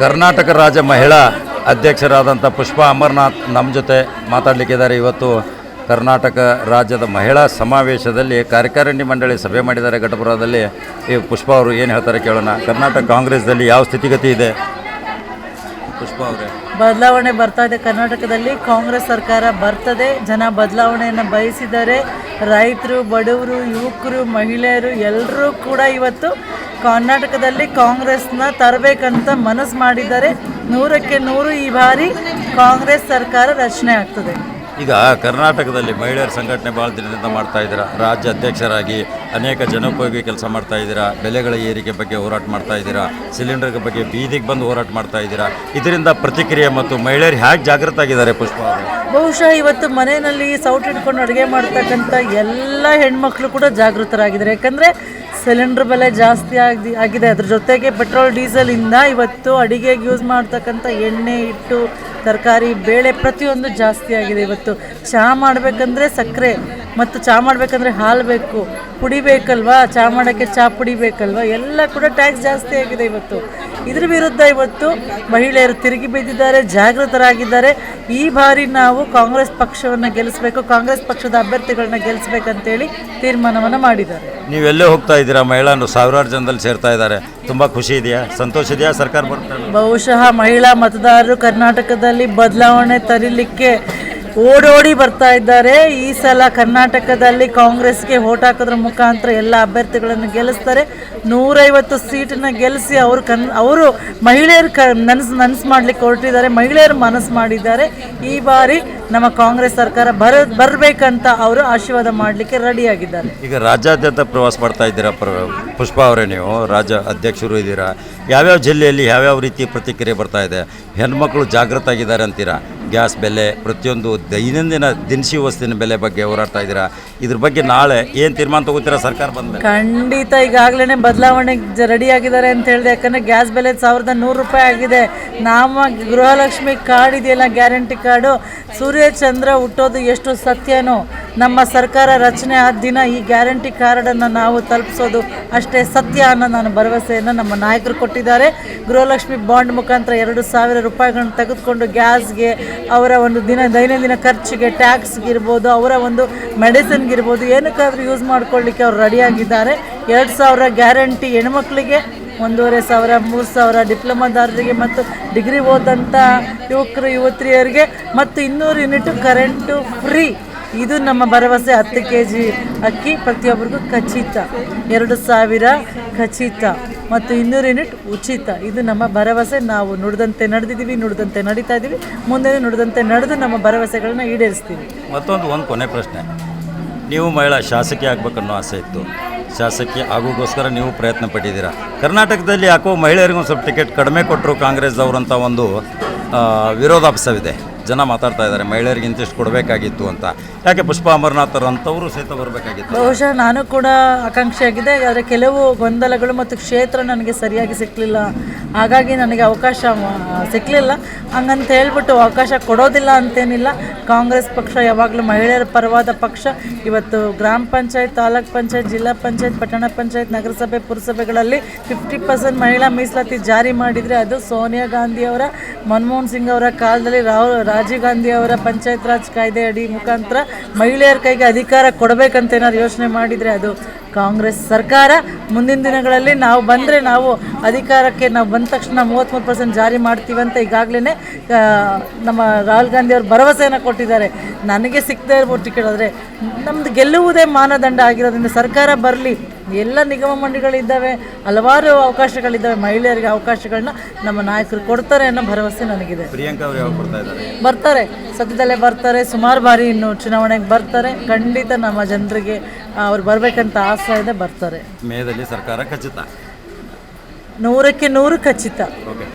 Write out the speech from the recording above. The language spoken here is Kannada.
ಕರ್ನಾಟಕ ರಾಜ್ಯ ಮಹಿಳಾ ಅಧ್ಯಕ್ಷರಾದಂಥ ಪುಷ್ಪಾ ಅಮರ್ನಾಥ್ ನಮ್ಮ ಜೊತೆ ಮಾತಾಡಲಿಕ್ಕಿದ್ದಾರೆ. ಇವತ್ತು ಕರ್ನಾಟಕ ರಾಜ್ಯದ ಮಹಿಳಾ ಸಮಾವೇಶದಲ್ಲಿ ಕಾರ್ಯಕಾರಿಣಿ ಮಂಡಳಿ ಸಭೆ ಮಾಡಿದ್ದಾರೆ. ಘಟಪುರದಲ್ಲಿ ಈ ಪುಷ್ಪ ಅವರು ಏನು ಹೇಳ್ತಾರೆ ಕೇಳೋಣ. ಕರ್ನಾಟಕ ಕಾಂಗ್ರೆಸ್ದಲ್ಲಿ ಯಾವ ಸ್ಥಿತಿಗತಿ ಇದೆ? ಪುಷ್ಪ ಅವರೇ. ಬದಲಾವಣೆ ಬರ್ತಾ ಇದೆ. ಕರ್ನಾಟಕದಲ್ಲಿ ಕಾಂಗ್ರೆಸ್ ಸರ್ಕಾರ ಬರ್ತದೆ. ಜನ ಬದಲಾವಣೆಯನ್ನು ಬಯಸಿದ್ದಾರೆ. ರೈತರು, ಬಡವರು, ಯುವಕರು, ಮಹಿಳೆಯರು ಎಲ್ಲರೂ ಕೂಡ ಇವತ್ತು ಕರ್ನಾಟಕದಲ್ಲಿ ಕಾಂಗ್ರೆಸ್ನ ತರಬೇಕಂತ ಮನಸ್ಸು ಮಾಡಿದ್ದಾರೆ. ನೂರಕ್ಕೆ ನೂರು ಈ ಬಾರಿ ಕಾಂಗ್ರೆಸ್ ಸರ್ಕಾರ ರಚನೆ ಆಗ್ತದೆ. ಈಗ ಕರ್ನಾಟಕದಲ್ಲಿ ಮಹಿಳೆಯರ ಸಂಘಟನೆ ಭಾಳ ದಿನದಿಂದ ಮಾಡ್ತಾ ಇದ್ದೀರಾ? ರಾಜ್ಯ ಅಧ್ಯಕ್ಷರಾಗಿ ಅನೇಕ ಜನೋಪಯೋಗಿ ಕೆಲಸ ಮಾಡ್ತಾ ಇದ್ದೀರಾ? ಬೆಲೆಗಳ ಏರಿಕೆ ಬಗ್ಗೆ ಹೋರಾಟ ಮಾಡ್ತಾ ಇದ್ದೀರಾ? ಸಿಲಿಂಡರ್ ಬಗ್ಗೆ ಬೀದಿಗೆ ಬಂದು ಹೋರಾಟ ಮಾಡ್ತಾ ಇದ್ದೀರಾ? ಇದರಿಂದ ಪ್ರತಿಕ್ರಿಯೆ ಮತ್ತು ಮಹಿಳೆಯರು ಹೇಗೆ ಜಾಗೃತ ಆಗಿದ್ದಾರೆ ಪುಷ್ಪ ಬಹುಶಃ ಇವತ್ತು ಮನೆಯಲ್ಲಿ ಸೌಟ್ ಇಟ್ಕೊಂಡು ಅಡುಗೆ ಮಾಡ್ತಕ್ಕಂಥ ಎಲ್ಲ ಹೆಣ್ಮಕ್ಳು ಕೂಡ ಜಾಗೃತರಾಗಿದ್ದಾರೆ. ಯಾಕಂದರೆ ಸಿಲಿಂಡರ್ ಬೆಲೆ ಜಾಸ್ತಿ ಆಗಿ ಆಗಿದೆ. ಅದ್ರ ಜೊತೆಗೆ ಪೆಟ್ರೋಲ್ ಡೀಸೆಲಿಂದ ಇವತ್ತು ಅಡಿಗೆಗೆ ಯೂಸ್ ಮಾಡ್ತಕ್ಕಂಥ ಎಣ್ಣೆ, ಹಿಟ್ಟು, ತರಕಾರಿ, ಬೇಳೆ ಪ್ರತಿಯೊಂದು ಜಾಸ್ತಿ ಆಗಿದೆ ಇವತ್ತು. ಚಹಾ ಮಾಡಬೇಕಂದ್ರೆ ಸಕ್ಕರೆ. ಮತ್ತು ಚಹಾ ಮಾಡಬೇಕಂದ್ರೆ ಹಾಲು ಬೇಕು ಕುಡಿಬೇಕಲ್ವಾ ಚಹಾ ಮಾಡೋಕ್ಕೆ ಚಹಾ ಪುಡಿ ಬೇಕಲ್ವಾ? ಎಲ್ಲ ಕೂಡ ಟ್ಯಾಕ್ಸ್ ಜಾಸ್ತಿ ಆಗಿದೆ ಇವತ್ತು. ಇದ್ರ ವಿರುದ್ಧ ಇವತ್ತು ಮಹಿಳೆಯರು ತಿರುಗಿ ಬಿದ್ದಿದ್ದಾರೆ ಜಾಗೃತರಾಗಿದ್ದಾರೆ. ಈ ಬಾರಿ ನಾವು ಕಾಂಗ್ರೆಸ್ ಪಕ್ಷವನ್ನು ಗೆಲ್ಲಿಸಬೇಕು ಕಾಂಗ್ರೆಸ್ ಪಕ್ಷದ ಅಭ್ಯರ್ಥಿಗಳನ್ನ ಗೆಲ್ಲಿಸ್ಬೇಕಂತೇಳಿ ತೀರ್ಮಾನವನ್ನು ಮಾಡಿದ್ದಾರೆ. ನೀವೆಲ್ಲೇ ಹೋಗ್ತಾ ಇದ್ದೀರಾ? ಮಹಿಳೆಯರು ಸಾವಿರಾರು ಜನದಲ್ಲಿ ಸೇರ್ತಾ ಇದ್ದಾರೆ. ತುಂಬ ಖುಷಿ ಇದೆಯಾ? ಸಂತೋಷ ಇದೆಯಾ? ಸರ್ಕಾರ ಬಹುಶಃ ಮಹಿಳಾ ಮತದಾರರು ಕರ್ನಾಟಕದಲ್ಲಿ ಬದಲಾವಣೆ ತರಲಿಕ್ಕೆ ಓಡೋಡಿ ಬರ್ತಾ ಇದ್ದಾರೆ. ಈ ಸಲ ಕರ್ನಾಟಕದಲ್ಲಿ ಕಾಂಗ್ರೆಸ್ಗೆ ಓಟ್ ಹಾಕೋದ್ರ ಮುಖಾಂತರ ಎಲ್ಲ ಅಭ್ಯರ್ಥಿಗಳನ್ನು ಗೆಲ್ಲಿಸ್ತಾರೆ. ನೂರೈವತ್ತು ಸೀಟನ್ನ ಗೆಲ್ಲಿಸಿ ಅವರು ಕನ್, ಅವರು ಮಹಿಳೆಯರು ಕ ನನಸು ನನಸು ಮಾಡಲಿಕ್ಕೆ ಹೊರಟಿದ್ದಾರೆ. ಮಹಿಳೆಯರು ಮನಸ್ಸು ಮಾಡಿದ್ದಾರೆ. ಈ ಬಾರಿ ನಮ್ಮ ಕಾಂಗ್ರೆಸ್ ಸರ್ಕಾರ ಬರ, ಬರಬೇಕಂತ ಅವರು ಆಶೀರ್ವಾದ ಮಾಡಲಿಕ್ಕೆ ರೆಡಿಯಾಗಿದ್ದಾರೆ. ಈಗ ರಾಜ್ಯಾದ್ಯಂತ ಪ್ರವಾಸ ಮಾಡ್ತಾ ಇದ್ದೀರಾ ಪ್ರ, ಪುಷ್ಪ ಅವರೇ ನೀವು? ರಾಜ್ಯ ಅಧ್ಯಕ್ಷರು ಇದ್ದೀರಾ? ಯಾವ್ಯಾವ ಜಿಲ್ಲೆಯಲ್ಲಿ ಯಾವ್ಯಾವ ರೀತಿ ಪ್ರತಿಕ್ರಿಯೆ ಬರ್ತಾ ಇದೆ? ಹೆಣ್ಮಕ್ಳು ಜಾಗೃತ ಆಗಿದ್ದಾರೆ ಅಂತೀರಾ? ಗ್ಯಾಸ್ ಬೆಲೆ, ಪ್ರತಿಯೊಂದು ದೈನಂದಿನ ದಿನಸಿ ವಸ್ತುವಿನ ಬೆಲೆ ಬಗ್ಗೆ ಹೋರಾಡ್ತಾ ಇದ್ದೀರಾ? ಇದ್ರ ಬಗ್ಗೆ ನಾಳೆ ಏನು ತೀರ್ಮಾನ ತಗೋತೀರಾ ಸರ್ಕಾರ ಬಂದ ಖಂಡಿತ ಈಗಾಗಲೇ ಬದಲಾವಣೆಗೆ ರೆಡಿ ಆಗಿದ್ದಾರೆ ಅಂತ ಹೇಳಿದೆ. ಯಾಕಂದರೆ ಗ್ಯಾಸ್ ಬೆಲೆ ಸಾವಿರದ ನೂರು ರೂಪಾಯಿ ಆಗಿದೆ. ನಮ್ಮ ಗೃಹಲಕ್ಷ್ಮಿ ಕಾರ್ಡ್ ಇದೆಯಲ್ಲ, ಗ್ಯಾರಂಟಿ ಕಾರ್ಡು ಸೂರ್ಯ ಚಂದ್ರ ಹುಟ್ಟೋದು ಎಷ್ಟು ಸತ್ಯನೋ ನಮ್ಮ ಸರ್ಕಾರ ರಚನೆ ಆದ ದಿನ ಈ ಗ್ಯಾರಂಟಿ ಕಾರ್ಡನ್ನು ನಾವು ತಲುಪಿಸೋದು ಅಷ್ಟೇ ಸತ್ಯ ಅನ್ನೋ ನಾನು ಭರವಸೆಯನ್ನು ನಮ್ಮ ನಾಯಕರು ಕೊಟ್ಟಿದ್ದಾರೆ. ಗೃಹಲಕ್ಷ್ಮಿ ಬಾಂಡ್ ಮುಖಾಂತರ ಎರಡು ಸಾವಿರ ರೂಪಾಯಿಗಳನ್ನು ತೆಗೆದುಕೊಂಡು ಗ್ಯಾಸ್ಗೆ ಅವರ ಒಂದು ದಿನ ದೈನಂದಿನ ಖರ್ಚಿಗೆ ಟ್ಯಾಕ್ಸ್ಗಿರ್ಬೋದು ಅವರ ಒಂದು ಮೆಡಿಸಿನ್ಗಿರ್ಬೋದು ಏನಕ್ಕಾದರೂ ಯೂಸ್ ಮಾಡ್ಕೊಳ್ಳಿಕ್ಕೆ ಅವರು ರೆಡಿಯಾಗಿದ್ದಾರೆ. ಎರಡು ಸಾವಿರ ಗ್ಯಾರಂಟಿ ಹೆಣ್ಮಕ್ಳಿಗೆ, ಒಂದೂವರೆ ಸಾವಿರ, ಮೂರು ಸಾವಿರ ಡಿಪ್ಲೊಮಾದಾರರಿಗೆ ಮತ್ತು ಡಿಗ್ರಿ ಓದಂಥ ಯುವಕರು, ಯುವತಿಯರಿಗೆ ಮತ್ತು ಇನ್ನೂರು ಯೂನಿಟ್ ಕರೆಂಟು ಫ್ರೀ ಇದು ನಮ್ಮ ಭರವಸೆ ಹತ್ತು ಕೆ ಜಿ ಅಕ್ಕಿ ಪ್ರತಿಯೊಬ್ಬರಿಗೂ ಖಚಿತ. ಎರಡು ಸಾವಿರ ಖಚಿತ ಮತ್ತು ಇನ್ನೂರು ಯೂನಿಟ್ ಉಚಿತ. ಇದು ನಮ್ಮ ಭರವಸೆ. ನಾವು ನುಡಿದಂತೆ ನಡೆದಿದ್ದೀವಿ ನುಡಿದಂತೆ ನಡೀತಾ ಇದ್ದೀವಿ. ಮುಂದೆ ನುಡಿದಂತೆ ನಡೆದು ನಮ್ಮ ಭರವಸೆಗಳನ್ನ ಈಡೇರಿಸ್ತೀವಿ. ಮತ್ತೊಂದು ಒಂದು ಕೊನೆ ಪ್ರಶ್ನೆ. ನೀವು ಮಹಿಳಾ ಶಾಸಕಿ ಆಗ್ಬೇಕನ್ನೋ ಆಸೆ ಇತ್ತು. ಶಾಸಕಿ ಆಗೋಗೋಸ್ಕರ ನೀವು ಪ್ರಯತ್ನ ಪಟ್ಟಿದ್ದೀರಾ? ಕರ್ನಾಟಕದಲ್ಲಿ ಯಾಕೋ ಮಹಿಳೆಯರಿಗೂ ಒಂದು ಸ್ವಲ್ಪ ಟಿಕೆಟ್ ಕಡಿಮೆ ಕೊಟ್ಟರು ಕಾಂಗ್ರೆಸ್ದವ್ರಂತ ಒಂದು ಆ, ವಿರೋಧಾಭಾಸವಿದೆ. ಜನ ಮಾತಾಡ್ತಾ ಇದ್ದಾರೆ ಮಹಿಳೆಯರಿಗೆ ಇಂತಿಷ್ಟು ಕೊಡಬೇಕಾಗಿತ್ತು ಅಂತ. ಯಾಕೆ ಪುಷ್ಪ ಅಂತವರು ಸಹಿತ ಬರಬೇಕಾಗಿತ್ತು? ಬಹುಶಃ ನಾನು ಕೂಡ ಆಕಾಂಕ್ಷಿಯಾಗಿದೆ ಆದರೆ ಕೆಲವು ಗೊಂದಲಗಳು ಮತ್ತು ಕ್ಷೇತ್ರ ನನಗೆ ಸರಿಯಾಗಿ ಸಿಕ್ಕಲಿಲ್ಲ ಹಾಗಾಗಿ ನನಗೆ ಅವಕಾಶ ಸಿಕ್ಕಲಿಲ್ಲ ಹಂಗಂತ ಹೇಳ್ಬಿಟ್ಟು ಅವಕಾಶ ಕೊಡೋದಿಲ್ಲ ಅಂತೇನಿಲ್ಲ. ಕಾಂಗ್ರೆಸ್ ಪಕ್ಷ ಯಾವಾಗಲೂ ಮಹಿಳೆಯರ ಪರವಾದ ಪಕ್ಷ. ಇವತ್ತು ಗ್ರಾಮ ಪಂಚಾಯತ್, ತಾಲೂಕ್ ಪಂಚಾಯತ್, ಜಿಲ್ಲಾ ಪಂಚಾಯತ್, ಪಟ್ಟಣ ಪಂಚಾಯತ್, ನಗರಸಭೆ, ಪುರಸಭೆಗಳಲ್ಲಿ ಫಿಫ್ಟಿ ಪರ್ಸೆಂಟ್ ಮಹಿಳಾ ಮೀಸಲಾತಿ ಜಾರಿ ಮಾಡಿದರೆ ಅದು ಸೋನಿಯಾ ಗಾಂಧಿಯವರ, ಮನಮೋಹನ್ ಸಿಂಗ್ ಅವರ ಕಾಲದಲ್ಲಿ ರಾಹುಲ್ ರಾಜೀವ್ ಗಾಂಧಿ ಅವರ ಪಂಚಾಯತ್ ರಾಜ್ ಕಾಯ್ದೆ ಅಡಿ ಮುಖಾಂತರ ಮಹಿಳೆಯರ ಕೈಗೆ ಅಧಿಕಾರ ಕೊಡಬೇಕಂತ ಏನಾದ್ರು ಯೋಚನೆ ಮಾಡಿದರೆ ಅದು ಕಾಂಗ್ರೆಸ್ ಸರ್ಕಾರ. ಮುಂದಿನ ದಿನಗಳಲ್ಲಿ ನಾವು ಬಂದರೆ ನಾವು ಅಧಿಕಾರಕ್ಕೆ ನಾವು ಬಂದ ತಕ್ಷಣ ಮೂವತ್ತ್ಮೂರು ಪರ್ಸೆಂಟ್ ಜಾರಿ ಮಾಡ್ತೀವಿ ಅಂತ ಈಗಾಗಲೇ ನಮ್ಮ ರಾಹುಲ್ ಗಾಂಧಿ ಅವರು ಭರವಸೆಯನ್ನು ಕೊಟ್ಟಿದ್ದಾರೆ. ನನಗೆ ಸಿಕ್ಕದೇ ಇರ್ಬೋದು ಟಿಕೆಟ್, ಆದರೆ ನಮ್ಮದು ಗೆಲ್ಲುವುದೇ ಮಾನದಂಡ ಆಗಿರೋದ್ರಿಂದ ಸರ್ಕಾರ ಬರಲಿ. ಎಲ್ಲ ನಿಗಮ ಮಂಡಳಿಗಳಿದ್ದಾವೆ ಹಲವಾರು ಅವಕಾಶಗಳಿದ್ದಾವೆ ಮಹಿಳೆಯರಿಗೆ ಅವಕಾಶಗಳನ್ನ ನಮ್ಮ ನಾಯಕರು ಕೊಡ್ತಾರೆ ಅನ್ನೋ ಭರವಸೆ ನನಗಿದೆ. ಬರ್ತಾರೆ ಸದ್ಯದಲ್ಲೇ ಬರ್ತಾರೆ ಸುಮಾರು ಬಾರಿ ಇನ್ನು ಚುನಾವಣೆಗೆ ಬರ್ತಾರೆ ಖಂಡಿತ ನಮ್ಮ ಜನರಿಗೆ ಅವ್ರು ಬರಬೇಕಂತ ಆಸೆ ಇದೆ ಬರ್ತಾರೆ. ಮೇದಲ್ಲಿ ಸರ್ಕಾರ ಖಚಿತ. ನೂರಕ್ಕೆ ನೂರು ಖಚಿತ.